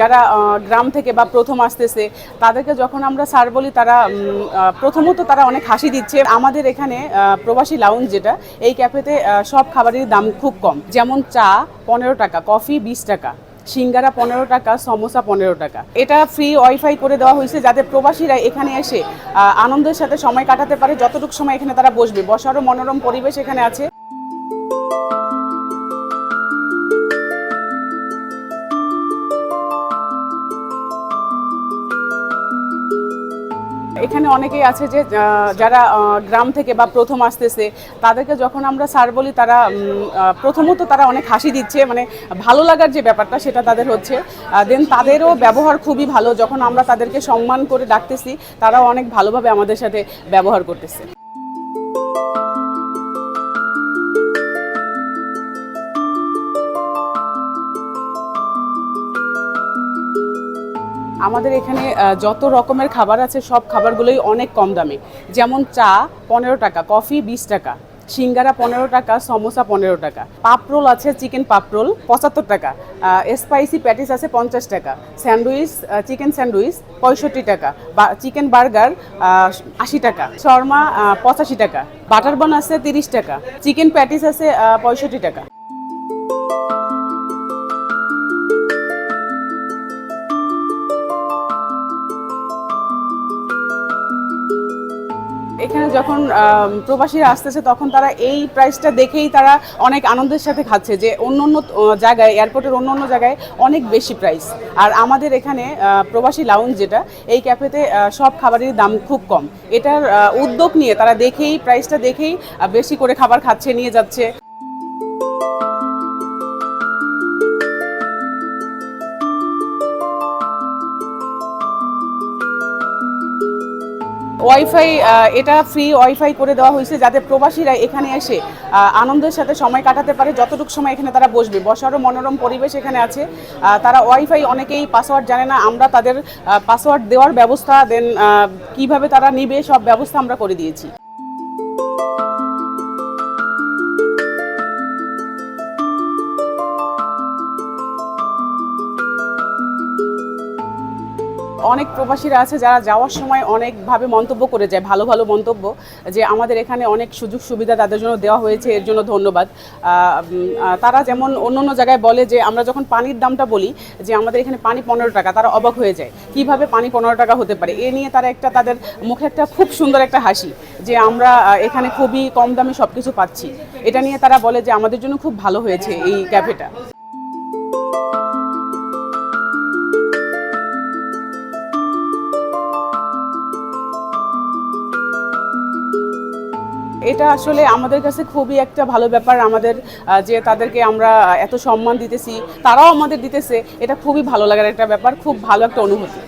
যারা গ্রাম থেকে বা প্রথম আসতেছে, তাদেরকে যখন আমরা স্যার বলি, তারা প্রথমত তারা অনেক হাসি দিচ্ছে। আমাদের এখানে প্রবাসী লাউঞ্জ যেটা, এই ক্যাফেতে সব খাবারের দাম খুব কম। যেমন চা পনেরো টাকা কফি বিশ টাকা, সিঙ্গারা পনেরো টাকা, সমোসা পনেরো টাকা। এটা ফ্রি ওয়াইফাই করে দেওয়া হয়েছে যাতে প্রবাসীরা এখানে এসে আনন্দের সাথে সময় কাটাতে পারে। যতটুকু সময় এখানে তারা বসবে। বসারও মনোরম পরিবেশ এখানে আছে। এখানে অনেকেই আছে যে যারা গ্রাম থেকে বা প্রথম আসতেছে, তাদেরকে যখন আমরা স্যার বলি, তারা প্রথমত তারা অনেক হাসি দিচ্ছে মানে ভালো লাগার যে ব্যাপারটা, সেটা তাদের হচ্ছে। দেন তাদেরও ব্যবহার খুবই ভালো, যখন আমরা তাদেরকে সম্মান করে ডাকতেছি, তারাও অনেক ভালোভাবে আমাদের সাথে ব্যবহার করতেছে। আমাদের এখানে যত রকমের খাবার আছে, সব খাবারগুলোই অনেক কম দামে। যেমন চা পনেরো টাকা, কফি বিশ টাকা, সিঙ্গারা পনেরো টাকা, সমোসা পনেরো টাকা পাপরোল আছে, চিকেন পাপরোল পঁচাত্তর টাকা স্পাইসি প্যাটিস আছে পঞ্চাশ টাকা, স্যান্ডউইচ চিকেন স্যান্ডউইচ পঁয়ষট্টি টাকা, বা, চিকেন বার্গার আশি টাকা, শর্মা পঁচাশি টাকা, বাটার বান আছে তিরিশ টাকা, চিকেন প্যাটিস আছে পঁয়ষট্টি টাকা। এখানে যখন প্রবাসীরা আসতেছে, তখন তারা এই প্রাইসটা দেখেই তারা অনেক আনন্দের সাথে খাচ্ছে যে অন্য অন্য জায়গায় এয়ারপোর্টের অন্য অন্য জায়গায় অনেক বেশি প্রাইস আর আমাদের এখানে প্রবাসী লাউঞ্জ যেটা, এই ক্যাফেতে সব খাবারের দাম খুব কম। এটার উদ্যোগ নিয়ে তারা দেখেই প্রাইসটা দেখেই বেশি করে খাবার খাচ্ছে, নিয়ে যাচ্ছে। ওয়াইফাই এটা ফ্রি ওয়াইফাই করে দেওয়া হয়েছে যাতে প্রবাসীরা এখানে এসে আনন্দের সাথে সময় কাটাতে পারে, যতটুকু সময় এখানে তারা বসবে। বসারও মনোরম পরিবেশ এখানে আছে। তারা ওয়াইফাই অনেকেই পাসওয়ার্ড জানে না, আমরা তাদের পাসওয়ার্ড দেওয়ার ব্যবস্থা দেন কীভাবে তারা নিবে, সব ব্যবস্থা আমরা করে দিয়েছি। অনেক প্রবাসীরা আছে যারা যাওয়ার সময় অনেকভাবে মন্তব্য করে যায়, ভালো ভালো মন্তব্য, যে আমাদের এখানে অনেক সুযোগ সুবিধা তাদের জন্য দেওয়া হয়েছে, এর জন্য ধন্যবাদ। তারা যেমন অন্য অন্য জায়গায় বলে যে, আমরা যখন পানির দামটা বলি, যে আমাদের এখানে পানি পনেরো টাকা, তারা অবাক হয়ে যায়, কীভাবে পানি পনেরো টাকা হতে পারে? এ নিয়ে তারা একটা তাদের মুখে একটা খুব সুন্দর একটা হাসি, যে আমরা এখানে খুবই কম দামে সব কিছু পাচ্ছি। এটা নিয়ে তারা বলে যে, আমাদের জন্য খুব ভালো হয়েছে এই ক্যাফেটা। এটা আসলে আমাদের কাছে খুবই একটা ভালো ব্যাপার, আমাদের যে তাদেরকে আমরা এত সম্মান দিতেছি, তারাও আমাদের দিতেছে, এটা খুবই ভালো লাগার একটা ব্যাপার, খুব ভালো একটা অনুভূতি।